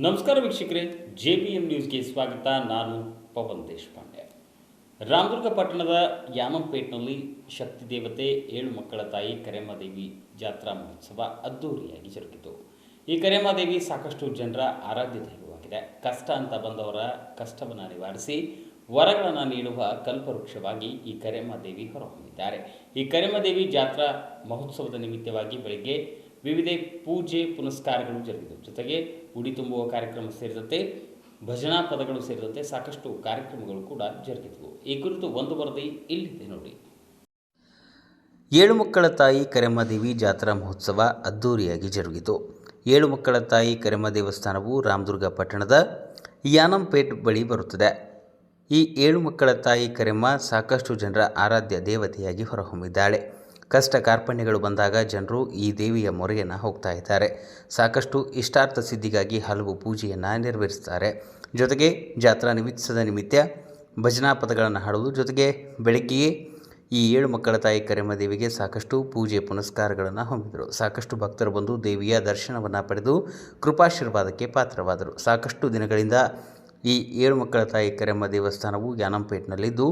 ನಮಸ್ಕಾರ ವೀಕ್ಷಕರೇ, J B M ನ್ಯೂಸ್ಗೆ ಸ್ವಾಗತ. ನಾನು ಪವನ್ ದೇಶಪಾಂಡೆ. ರಾಮದುರ್ಗ ಪಟ್ಟಣದ ಯಾಮಂಪೇಟ್ನಲ್ಲಿ ಶಕ್ತಿ ದೇವತೆ, ಏಳು ಮಕ್ಕಳ ತಾಯಿ ಕರೆಮಾದೇವಿ ಜಾತ್ರಾ ಮಹೋತ್ಸವ ಅದ್ದೂರಿಯಾಗಿ ಜರುಗಿತು. ಈ ಕರೆಮಾದೇವಿ ಸಾಕಷ್ಟು ಜನರ ಆರಾಧ್ಯ ದೈವವಾಗಿದೆ. ಕಷ್ಟ ಅಂತ ಬಂದವರ ಕಷ್ಟವನ್ನು ನಿವಾರಿಸಿ ವರಗಳನ್ನು ನೀಡುವ ಕಲ್ಪವೃಕ್ಷವಾಗಿ ಈ ಕರೆಮಾದೇವಿ ಹೊರಹೊಮ್ಮಿದ್ದಾರೆ. ಈ ಕರೆಮಾದೇವಿ ಜಾತ್ರಾ ಮಹೋತ್ಸವದ ನಿಮಿತ್ತವಾಗಿ ಬೆಳಗ್ಗೆ ವಿವಿಧ ಪೂಜೆ ಪುನಸ್ಕಾರಗಳು ಜರುಗಿದವು. ಜೊತೆಗೆ ಉಡಿ ತುಂಬುವ ಕಾರ್ಯಕ್ರಮ ಸೇರಿದಂತೆ ಭಜನಾ ಪದಗಳು ಸೇರಿದಂತೆ ಸಾಕಷ್ಟು ಕಾರ್ಯಕ್ರಮಗಳು ಕೂಡ ಜರುಗಿದವು. ಈ ಕುರಿತು ಒಂದು ವರದಿ ಇಲ್ಲಿದೆ ನೋಡಿ. ಏಳು ಮಕ್ಕಳ ತಾಯಿ ಕರೆಮ್ಮ ಜಾತ್ರಾ ಮಹೋತ್ಸವ ಅದ್ದೂರಿಯಾಗಿ ಜರುಗಿತು. ಏಳು ಮಕ್ಕಳ ತಾಯಿ ಕರೆಮ್ಮ ದೇವಸ್ಥಾನವು ರಾಮದುರ್ಗ ಪಟ್ಟಣದ ಯಾನಂಪೇಟ್ ಬಳಿ ಬರುತ್ತದೆ. ಈ ಏಳು ಮಕ್ಕಳ ತಾಯಿ ಕರೆಮ್ಮ ಸಾಕಷ್ಟು ಜನರ ಆರಾಧ್ಯ ದೇವತೆಯಾಗಿ ಹೊರಹೊಮ್ಮಿದ್ದಾಳೆ. ಕಷ್ಟ ಕಾರ್ಪಣ್ಯಗಳು ಬಂದಾಗ ಜನರು ಈ ದೇವಿಯ ಮೊರೆಯನ್ನು ಹೋಗ್ತಾ ಇದ್ದಾರೆ. ಸಾಕಷ್ಟು ಇಷ್ಟಾರ್ಥ ಸಿದ್ಧಿಗಾಗಿ ಹಲವು ಪೂಜೆಯನ್ನು ನೆರವೇರಿಸ್ತಾರೆ. ಜೊತೆಗೆ ಜಾತ್ರಾ ನಿಮಿತ್ತದ ನಿಮಿತ್ತ ಭಜನಾ ಪದಗಳನ್ನು ಹಾಡುವುದು ಜೊತೆಗೆ ಬೆಳಗ್ಗೆಯೇ ಈ ಏಳು ಮಕ್ಕಳ ತಾಯಿ ಕರೆಮ್ಮ ದೇವಿಗೆ ಸಾಕಷ್ಟು ಪೂಜೆ ಪುನಸ್ಕಾರಗಳನ್ನು ಹೊಂದಿದರು ಸಾಕಷ್ಟು ಭಕ್ತರು ಬಂದು ದೇವಿಯ ದರ್ಶನವನ್ನು ಪಡೆದು ಕೃಪಾಶೀರ್ವಾದಕ್ಕೆ ಪಾತ್ರವಾದರು. ಸಾಕಷ್ಟು ದಿನಗಳಿಂದ ಈ ಏಳು ಮಕ್ಕಳ ತಾಯಿ ಕರೆಮ್ಮ ದೇವಸ್ಥಾನವು ಯಾನಂಪೇಟ್ನಲ್ಲಿದ್ದು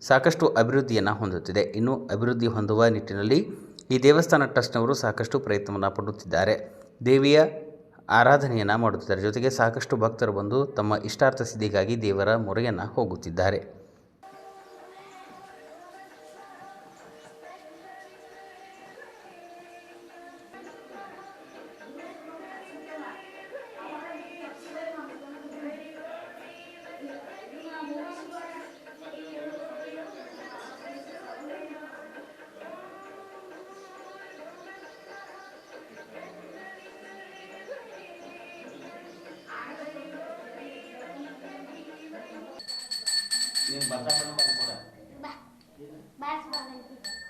ಸಾಕಷ್ಟು ಅಭಿವೃದ್ಧಿಯನ್ನು ಹೊಂದುತ್ತಿದೆ. ಇನ್ನು ಅಭಿವೃದ್ಧಿ ಹೊಂದುವ ನಿಟ್ಟಿನಲ್ಲಿ ಈ ದೇವಸ್ಥಾನ ಟ್ರಸ್ಟ್ನವರು ಸಾಕಷ್ಟು ಪ್ರಯತ್ನವನ್ನು ಪಡುತ್ತಿದ್ದಾರೆ. ದೇವಿಯ ಆರಾಧನೆಯನ್ನು ಮಾಡುತ್ತಿದ್ದಾರೆ. ಜೊತೆಗೆ ಸಾಕಷ್ಟು ಭಕ್ತರು ಬಂದು ತಮ್ಮ ಇಷ್ಟಾರ್ಥ ಸಿದ್ಧಿಗಾಗಿ ದೇವರ ಮೊರೆಯನ್ನು ಹೋಗುತ್ತಿದ್ದಾರೆ. ಬಾಸ್ ಬಾಗಂತಿ ಏನು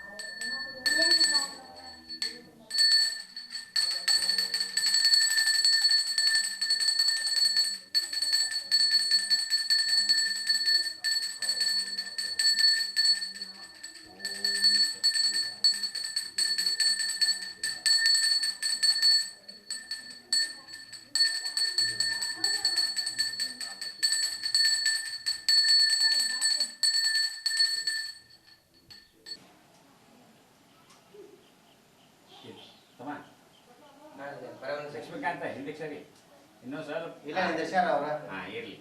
ಹಿಂದಕ್ಕೆ ಸರಿ ಇನ್ನೊಂದು ಸರ್ ಇಲ್ಲ ದಶಾರ ಅವ್ರ? ಹಾ ಇರಲಿ.